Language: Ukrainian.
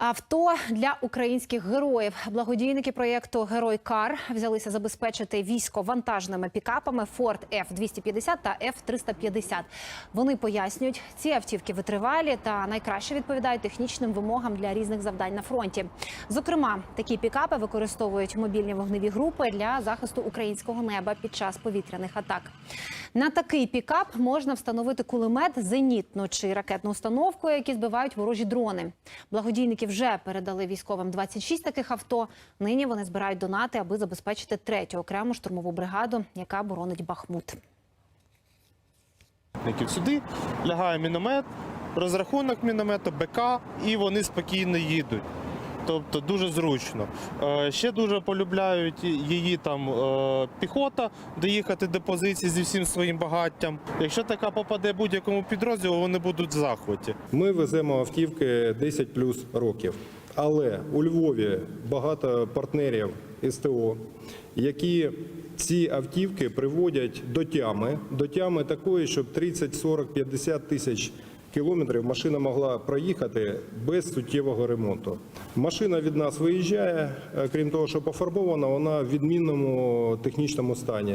Авто для українських героїв. Благодійники проєкту Герой Кар взялися забезпечити військо вантажними пікапами Ford F-250 та F-350. Вони пояснюють, ці автівки витривалі та найкраще відповідають технічним вимогам для різних завдань на фронті. Зокрема, такі пікапи використовують мобільні вогневі групи для захисту українського неба під час повітряних атак. На такий пікап можна встановити кулемет, зенітну чи ракетну установку, які збивають ворожі дрони. Благодійники вже передали військовим 26 таких авто. Нині вони збирають донати, аби забезпечити третю окрему штурмову бригаду, яка боронить Бахмут. Сюди лягає міномет, розрахунок міномету, БК, і вони спокійно їдуть. Тобто дуже зручно. Е, Ще дуже полюбляють її там е, піхота доїхати до позиції зі всім своїм багаттям. Якщо така попаде будь-якому підрозділу, вони будуть в захваті. Ми веземо автівки 10 плюс років. Але у Львові багато партнерів СТО, які ці автівки приводять до тями, до тями такої, щоб 30, 40, 50 тисяч кілометрів машина могла проїхати без суттєвого ремонту. Машина від нас виїжджає, е, крім того, що пофарбована, вона в відмінному технічному стані.